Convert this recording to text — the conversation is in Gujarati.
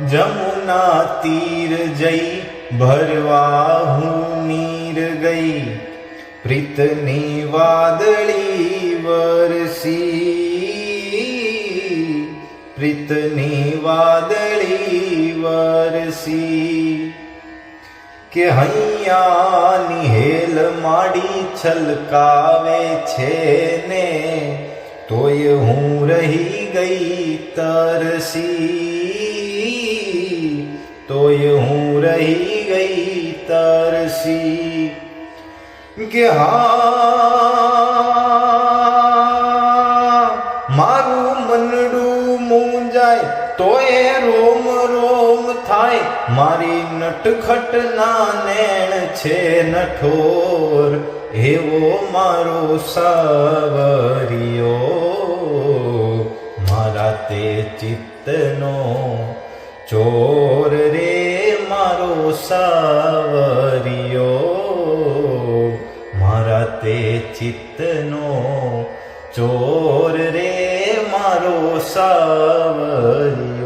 જમુના તીર જઈ ભરવા હું નીર ગઈ પ્રીતની વાદળી વરસી પ્રીતની વાદળી વરસી કે હૈયા નિહેલ માડી છલકાવે છે ને તોય હું રહી ગઈ તરસી તોય હું રહી ગઈ તરસી કે હા, મારું મનડું મૂંજાય તોય રોમ રોમ થાય. મારી નટખટ ના નેણ છે નઠોર, એવો મારો સાવરિયો. મારા તે ચિત્તનો ચોર સાવરિયો મારા તે ચિત્તનો ચોર રે મારો સાવરિયો.